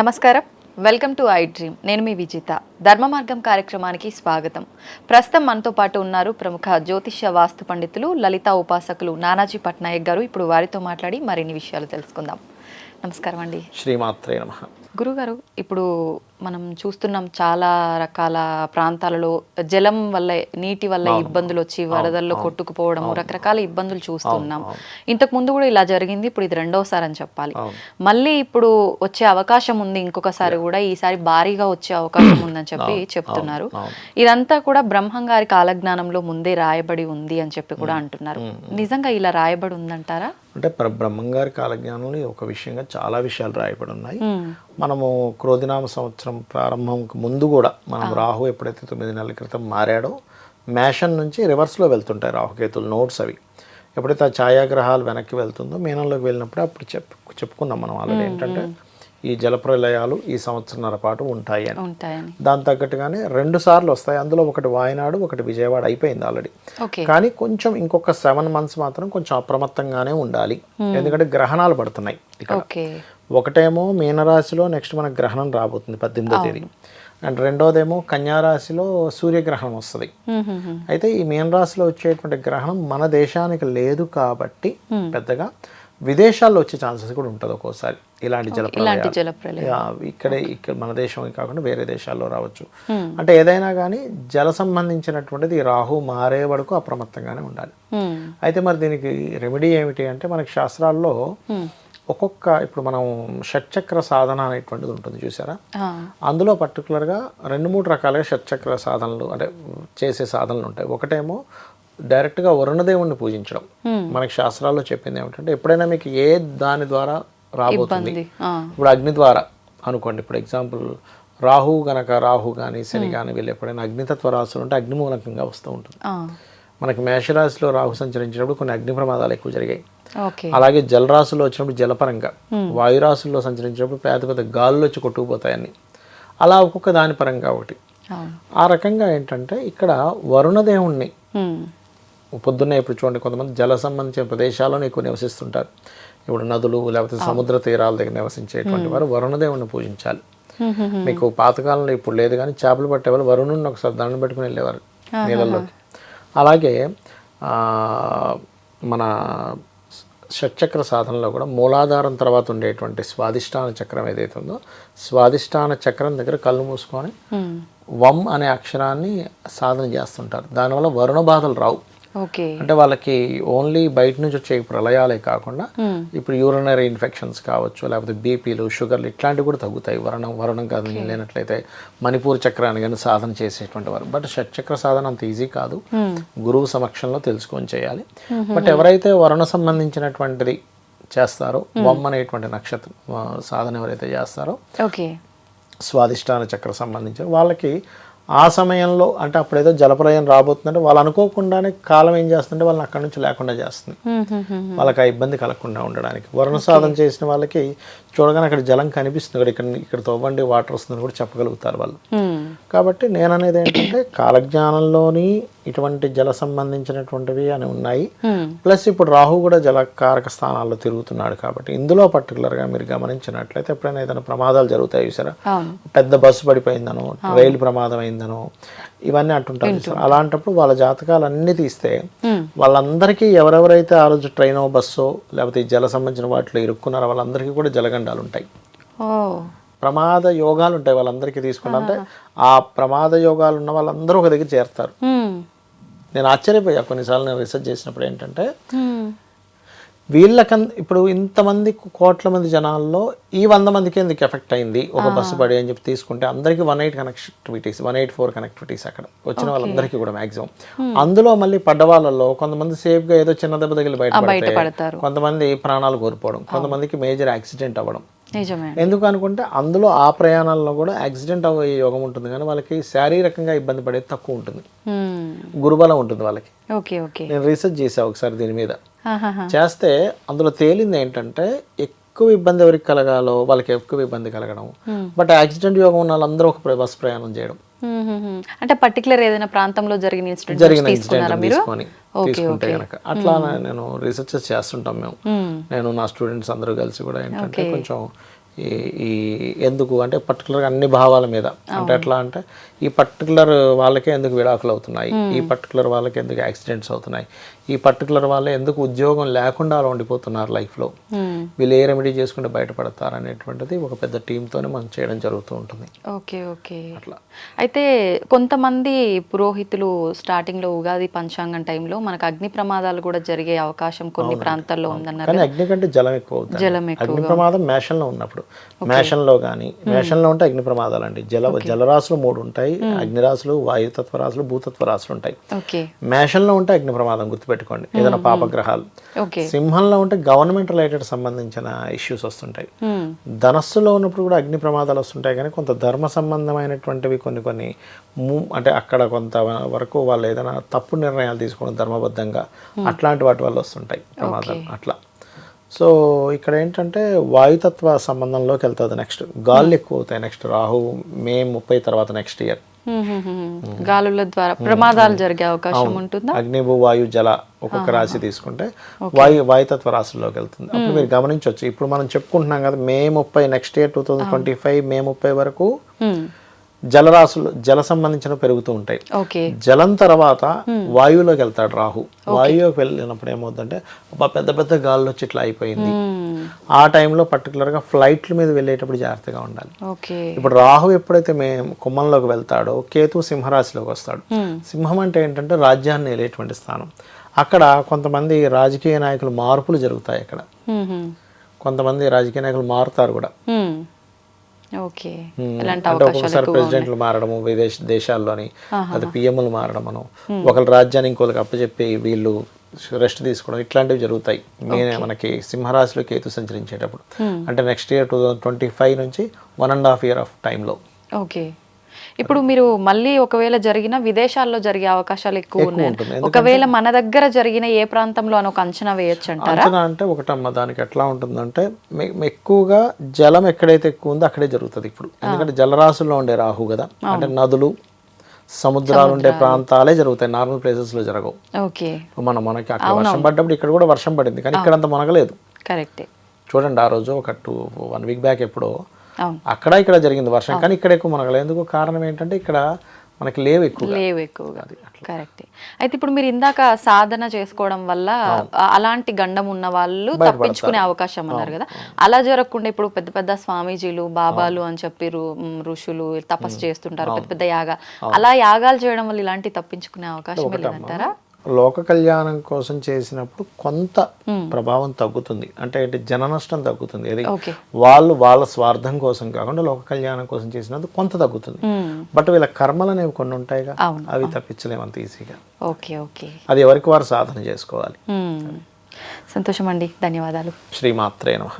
నమస్కారం. Welcome to I dream. నేను మీ విజిత. ధర్మ మార్గం కార్యక్రమానికి స్వాగతం. ప్రస్తుతం మనతో పాటు ఉన్నారు ప్రముఖ జ్యోతిష్య వాస్తు పండితులు లలిత ఉపాసకులు నానాజీ పట్నాయక్ గారు. ఇప్పుడు వారితో మాట్లాడి మరిన్ని విషయాలు తెలుసుకుందాం. నమస్కారం అండి. శ్రీమాత్రే నమ. గురుగారు ఇప్పుడు మనం చూస్తున్నాం చాలా రకాల ప్రాంతాలలో జలం వల్ల నీటి వల్ల ఇబ్బందులు వచ్చి వరదల్లో కొట్టుకుపోవడం రకరకాల ఇబ్బందులు చూస్తున్నాం. ఇంతకు ముందు కూడా ఇలా జరిగింది ఇప్పుడు ఇది రెండోసారి అని చెప్పాలి మళ్ళీ ఇప్పుడు వచ్చే అవకాశం ఉంది ఇంకొకసారి కూడా ఈసారి భారీగా వచ్చే అవకాశం ఉందని చెప్పి చెప్తున్నారు. ఇదంతా కూడా బ్రహ్మం గారి కాలజ్ఞానంలో ముందే రాయబడి ఉంది అని చెప్పి కూడా అంటున్నారు. నిజంగా ఇలా రాయబడి ఉందంటారా? అంటే బ్రహ్మంగారి కాలజ్ఞానంలో ఒక విషయంగా చాలా విషయాలు రాయబడి ఉన్నాయి. మనము క్రోధినామ సంవత్సరం ప్రారంభంకు ముందు కూడా మనం రాహు ఎప్పుడైతే తొమ్మిది నెలల క్రితం మారాడో మేషన్ నుంచి రివర్స్లో వెళ్తుంటాయి రాహుకేతులు నోట్స్ అవి. ఎప్పుడైతే ఆ ఛాయాగ్రహాలు వెనక్కి వెళ్తుందో మీనంలోకి వెళ్ళినప్పుడు అప్పుడు చెప్పు చెప్పుకున్నాం మనం ఆల్రెడీ. ఏంటంటే ఈ జలప్రలయాలు ఈ సంవత్సరన్నర పాటు ఉంటాయి అని. దాని తగ్గట్టుగానే రెండు సార్లు వస్తాయి. అందులో ఒకటి వాయనాడు ఒకటి విజయవాడ అయిపోయింది ఆల్రెడీ. కానీ కొంచెం ఇంకొక సెవెన్ మంత్స్ మాత్రం కొంచెం అప్రమత్తంగానే ఉండాలి. ఎందుకంటే గ్రహణాలు పడుతున్నాయి ఇక్కడ. ఒకటేమో మీనరాశిలో నెక్స్ట్ మనకు గ్రహణం రాబోతుంది పద్దెనిమిదో తేదీ. అండ్ రెండోదేమో కన్యారాశిలో సూర్యగ్రహణం వస్తుంది. అయితే ఈ మీనరాశిలో వచ్చేటువంటి గ్రహణం మన దేశానికి లేదు కాబట్టి పెద్దగా విదేశాల్లో వచ్చే ఛాన్సెస్ కూడా ఉంటుంది ఒక్కోసారి. ఇలాంటి జలప్రలయాలు. ఇక్కడే ఇక్కడ మన దేశం కాకుండా వేరే దేశాల్లో రావచ్చు. అంటే ఏదైనా కానీ జల సంబంధించినటువంటిది రాహు మారే వరకు అప్రమత్తంగానే ఉండాలి. అయితే మరి దీనికి రెమెడీ ఏమిటి అంటే మనకి శాస్త్రాల్లో ఒక్కొక్క ఇప్పుడు మనం షట్చక్ర సాధన అనేటువంటిది ఉంటుంది చూసారా? అందులో పర్టికులర్గా రెండు మూడు రకాలుగా షట్చక్ర సాధనలు అంటే చేసే సాధనలు ఉంటాయి. ఒకటేమో డైరెక్ట్గా వరుణదేవుణ్ణి పూజించడం. మనకి శాస్త్రాల్లో చెప్పింది ఏమిటంటే ఎప్పుడైనా మీకు ఏ దాని ద్వారా రాబోతుంది? ఇప్పుడు అగ్ని ద్వారా అనుకోండి. ఇప్పుడు ఎగ్జాంపుల్ రాహు గనక రాహు కానీ శని కానీ వీళ్ళు ఎప్పుడైనా అగ్నితత్వ రాశులు ఉంటే అగ్ని మూలకంగా వస్తూ ఉంటుంది. మనకి మేషరాశిలో రాహు సంచరించినప్పుడు కొన్ని అగ్ని ప్రమాదాలు ఎక్కువ జరిగాయి. అలాగే జలరాశుల్లో వచ్చినప్పుడు జలపరంగా వాయురాశుల్లో సంచరించినప్పుడు పెద్ద పెద్ద గాలులు వచ్చి కొట్టుకుపోతాయని. అలా ఒక్కొక్క దాని పరంగా ఒకటి. ఆ రకంగా ఏంటంటే ఇక్కడ వరుణదేవుణ్ణి. పొద్దున్నే ఇప్పుడు చూడండి కొంతమంది జల సంబంధించిన ప్రదేశాల్లోనే ఎక్కువ నివసిస్తుంటారు. ఇప్పుడు నదులు లేకపోతే సముద్ర తీరాల దగ్గర నివసించేటువంటి వారు వరుణదేవుణ్ణి పూజించాలి. మీకు పాతకాలంలో ఇప్పుడు లేదు కానీ చేపలు పట్టేవాళ్ళు వరుణుని ఒకసారి దండం పెట్టుకుని వెళ్ళేవారు నీళ్ళల్లోకి. అలాగే మన షట్చక్ర సాధనలో కూడా మూలాధారం తర్వాత ఉండేటువంటి స్వాదిష్టాన చక్రం ఏదైతే ఉందో స్వాదిష్టాన చక్రం దగ్గర కళ్ళు మూసుకొని. వం అనే అక్షరాన్ని సాధన చేస్తుంటారు దానివల్ల వరుణ బాధలు రావు అంటే వాళ్ళకి ఓన్లీ బయట నుంచి వచ్చే ప్రళయాలే కాకుండా ఇప్పుడు యూరినరీ ఇన్ఫెక్షన్స్ కావచ్చు లేకపోతే బీపీలు షుగర్లు ఇట్లాంటివి కూడా తగ్గుతాయి. వరణం వరణం కాదు లేనట్లయితే మణిపూర్ చక్రాన్ని కానీ సాధన చేసేటువంటి వారు. బట్ షట్చక్ర సాధన అంత ఈజీ కాదు. గురువు సమక్షంలో తెలుసుకొని చేయాలి. బట్ ఎవరైతే వరుణ సంబంధించినటువంటిది చేస్తారో వమ్ అనేటువంటి నక్షత్రం సాధన ఎవరైతే చేస్తారో ఓకే. స్వాదిష్టాన చక్ర సంబంధించిన వాళ్ళకి ఆ సమయంలో అంటే అప్పుడేదో జలప్రలయం రాబోతుందంటే వాళ్ళు అనుకోకుండానే కాలం ఏం చేస్తుంటే వాళ్ళని అక్కడి నుంచి లేకుండా చేస్తుంది. వాళ్ళకి ఆ ఇబ్బంది కలగకుండా ఉండడానికి వరుణ సాధన చేసిన వాళ్ళకి చూడగానే అక్కడ జలం కనిపిస్తుంది ఇక్కడ ఇక్కడ ఇక్కడ తవ్వండి వాటర్ వస్తుందని కూడా చెప్పగలుగుతారు వాళ్ళు. కాబట్టి నేను అనేది ఏంటంటే కాలజ్ఞానంలోని ఇటువంటి జల సంబంధించినటువంటివి అని ఉన్నాయి. ప్లస్ ఇప్పుడు రాహు కూడా జలకారక స్థానాల్లో తిరుగుతున్నాడు కాబట్టి ఇందులో పర్టికులర్గా మీరు గమనించినట్లయితే ఎప్పుడైనా ఏదైనా ప్రమాదాలు జరుగుతాయి చూసారా అవును పెద్ద బస్సు పడిపోయిందనో రైలు ప్రమాదం అయిందనో ఇవన్నీ అంటుంటారు చూసారా? అలాంటప్పుడు వాళ్ళ జాతకాలు అన్ని తీస్తే. వాళ్ళందరికీ ఎవరెవరైతే ఆ రోజు ట్రైనో బస్సో లేకపోతే జల సంబంధించిన వాటిలో ఇరుక్కున్నారో వాళ్ళందరికీ కూడా జలగండాలు ఉంటాయి ప్రమాద యోగాలు ఉంటాయి వాళ్ళందరికీ తీసుకుంటా అంటే ఆ ప్రమాద యోగాలు ఉన్న వాళ్ళందరూ ఒక దగ్గర చేరుతారు. నేను ఆశ్చర్యపోయా కొన్నిసార్లు నేను రీసెర్చ్ చేసినప్పుడు ఏంటంటే హ్మ్. వీళ్ళకన్ ఇప్పుడు ఇంతమంది కోట్ల మంది జనాల్లో ఈ వంద మందికి ఎందుకు ఎఫెక్ట్ అయింది? ఒక బస్సు పడి అని చెప్పి తీసుకుంటే అందరికీ one eight connectivities one eight four connectivities అక్కడ వచ్చిన వాళ్ళందరికీ కూడా మాక్సిమం. అందులో మళ్ళీ పడ్డ వాళ్ళలో కొంతమంది సేఫ్గా ఏదో చిన్న దెబ్బ తగిలి బయటపడతారు కొంతమంది ప్రాణాలు కోల్పోవడం కొంతమందికి మేజర్ యాక్సిడెంట్ అవ్వడం ఎందుకు అనుకుంటే అందులో ఆ ప్రయాణాల్లో కూడా యాక్సిడెంట్ అయ్యే యోగం ఉంటుంది. కానీ వాళ్ళకి శారీరకంగా ఇబ్బంది పడేది తక్కువ ఉంటుంది. గురుబలం ఉంటుంది వాళ్ళకి. నేను రీసెర్చ్ చేసా ఒకసారి దీని మీద. చేస్తే అందులో తేలింది ఏంటంటే ఎక్కువ ఇబ్బంది ఎవరికి కలగాలో వాళ్ళకి ఎక్కువ ఇబ్బంది కలగడం. బట్ యాక్సిడెంట్ యోగం ఉన్న వాళ్ళందరూ ఒక బస్ ప్రయాణం చేయడం. అంటే పర్టికులర్ ఏదైనా ప్రాంతంలో జరిగిన ఇన్సిడెంట్ జరిగిన ఇన్సిడెంట్ తీసుకొని తీసుకుంటే కనుక అట్లా నేను రీసెర్చెస్ చేస్తుంటాం మేము. నేను నా స్టూడెంట్స్ అందరూ కలిసి కూడా ఏంటంటే కొంచెం ఈ ఈ ఎందుకు అంటే పర్టికులర్గా అన్ని భావాల మీద. అంటే ఎట్లా అంటే ఈ పర్టికులర్ వాళ్ళకే ఎందుకు విడాకులు అవుతున్నాయి? ఈ పర్టికులర్ వాళ్ళకి ఎందుకు యాక్సిడెంట్స్ అవుతున్నాయి? ఈ పర్టికులర్ వాళ్ళే ఎందుకు ఉద్యోగం లేకుండా అలా ఉండిపోతున్నారు లైఫ్లో మ్మ్. వీళ్ళు ఏ రెమెడీ చేసుకుంటే బయటపడతారు అనేటువంటిది ఒక పెద్ద టీంతోనే మనం చేయడం జరుగుతూ ఉంటుంది. Okay okay. అట్లా. అయితే కొంతమంది పురోహితులు స్టార్టింగ్లో ఉగాది పంచాంగం టైంలో మనకు అగ్ని ప్రమాదాలు కూడా జరిగే అవకాశం కొన్ని ప్రాంతాల్లో ఉందన్నారు కానీ అగ్ని కంటే జలం ఎక్కువ జలం అగ్ని ప్రమాదం మేషంలో ఉన్నప్పుడు. మేషంలో కానీ మేషంలో ఉంటే అగ్ని ప్రమాదాలు అండి జల జలరాశులు మూడు ఉంటాయి. అగ్నిరాశులు వాయుతత్వ రాశులు భూతత్వ రాశులు ఉంటాయి మేషంలో ఉంటే అగ్ని ప్రమాదం గుర్తుపెట్టుకోండి. ఏదైనా పాపగ్రహాలు. సింహంలో ఉంటే గవర్నమెంట్ రిలేటెడ్ సంబంధించిన ఇష్యూస్ వస్తుంటాయి. ధనస్సులో ఉన్నప్పుడు కూడా అగ్ని ప్రమాదాలు వస్తుంటాయి కానీ కొంత ధర్మ సంబంధమైనటువంటివి కొన్ని కొన్ని అంటే అక్కడ కొంత వరకు వాళ్ళు ఏదైనా తప్పు నిర్ణయాలు తీసుకోవడం ధర్మబద్ధంగా అట్లాంటి వాటి వల్ల వస్తుంటాయి ప్రమాదాలు. అట్లా. సో ఇక్కడ ఏంటంటే వాయుతత్వ సంబంధంలోకి వెళ్తుంది నెక్స్ట్ గాళ్ళు ఎక్కువ అవుతాయి నెక్స్ట్ రాహు మే ముప్పై తర్వాత నెక్స్ట్ ఇయర్. గాలుల ద్వారా ప్రమాదాలు జరిగే అవకాశం ఉంటుందా? అగ్ని వాయు జల ఒక్కొక్క రాశి తీసుకుంటే వాయు వాయుతత్వ రాశుల్లోకి వెళ్తుంది. అప్పుడు మీరు గమనించవచ్చు ఇప్పుడు మనం చెప్పుకుంటున్నాం కదా మే ముప్పై next year two thousand twenty five May ముప్పై వరకు. జలరాశులు జల సంబంధించిన పెరుగుతూ ఉంటాయి. జలం తర్వాత వాయువులోకి వెళ్తాడు రాహు. వాయువులోకి వెళ్ళినప్పుడు ఏమవుతుందంటే పెద్ద పెద్ద గాల్లో వచ్చి ఇట్లా అయిపోయింది. ఆ టైంలో పర్టికులర్గా ఫ్లైట్ల మీద వెళ్ళేటప్పుడు జాగ్రత్తగా ఉండాలి. ఇప్పుడు రాహు ఎప్పుడైతే మే కుంభంలోకి వెళ్తాడో కేతు సింహరాశిలోకి వస్తాడు. సింహం అంటే ఏంటంటే రాజ్యాన్ని వెళ్ళేటువంటి స్థానం. అక్కడ కొంతమంది రాజకీయ నాయకులు మార్పులు జరుగుతాయి అక్కడ. కొంతమంది రాజకీయ నాయకులు మారుతారు కూడా. ఓకే. అంటే ఒక్కొక్కసారి ప్రెసిడెంట్లు మారడము విదేశ దేశాల్లోని అది పిఎంలు మారడము ఒకళ్ళు రాజ్యాన్ని ఇంకొకరికి అప్పచెప్పి వీళ్ళు రెస్ట్ తీసుకోవడం ఇట్లాంటివి జరుగుతాయి. మెయిన్ మనకి సింహరాశిలో కేతు సంచరించేటప్పుడు. అంటే next year two thousand twenty five నుంచి one and half year of టైంలో ఓకే. ఇప్పుడు మీరు మళ్ళీ ఒకవేళ జరిగిన విదేశాల్లో జరిగే అవకాశాలు ఎక్కువ ఉన్నాయి. ఒకవేళ మన దగ్గర జరిగిన ఏ ప్రాంతంలో అని ఒక అంచనా వేయొచ్చు అంటారా అంచనా అంటే ఒకటమ్మ దానికి ఎట్లా ఉంటుందంటే ఎక్కువగా జలం ఎక్కడైతే ఎక్కువ ఉందో అక్కడే జరుగుతుంది ఇప్పుడు. ఎందుకంటే జలరాశుల్లో ఉండే రాహు కదా. అంటే నదులు సముద్రాలు ఉండే ప్రాంతాలే జరుగుతాయి. నార్మల్ ప్లేసెస్లో జరగవు. ఓకే. మనం మనకి అక్కడ వర్షం పడ్డప్పుడు ఇక్కడ కూడా వర్షం పడింది. కానీ ఇక్కడ అంత మునగలేదు. కరెక్టే. చూడండి ఆ రోజు ఒక టూ వన్ వీక్ బ్యాక్ ఎప్పుడో అక్కడ ఇక్కడ జరిగింది వర్షం. కానీ ఇక్కడ ఎక్కువ మునగలేదు ఎందుకు కారణం ఏంటంటే ఇక్కడ మనకి లేవు ఎక్కువ లేవు ఎక్కువగా. కరెక్టే. అయితే ఇప్పుడు మీరు ఇందాక సాధన చేసుకోవడం వల్ల అలాంటి గండం ఉన్న వాళ్ళు తప్పించుకునే అవకాశం అన్నారు కదా. అలా జరగకుండా ఇప్పుడు పెద్ద పెద్ద స్వామీజీలు బాబాలు అని చెప్పి ఋషులు తపస్సు చేస్తుంటారు పెద్ద పెద్ద యాగా. అలా యాగాలు చేయడం వల్ల ఇలాంటి తప్పించుకునే అవకాశం లేదంటారా లోక కళ్యాణం కోసం చేసినప్పుడు కొంత ప్రభావం తగ్గుతుంది. అంటే జన నష్టం తగ్గుతుంది. అది వాళ్ళు వాళ్ళ స్వార్థం కోసం కాకుండా లోక కళ్యాణం కోసం చేసినందుకు కొంత తగ్గుతుంది. మ్, బట్ వీళ్ళ కర్మలు అనేవి కొన్ని ఉంటాయిగా. అవి తప్పించలేము అంత ఈజీగా. ఓకే ఓకే అది ఎవరికి వారు సాధన చేసుకోవాలి. మ్. సంతోషం అండి ధన్యవాదాలు. శ్రీమాత్రే నమః.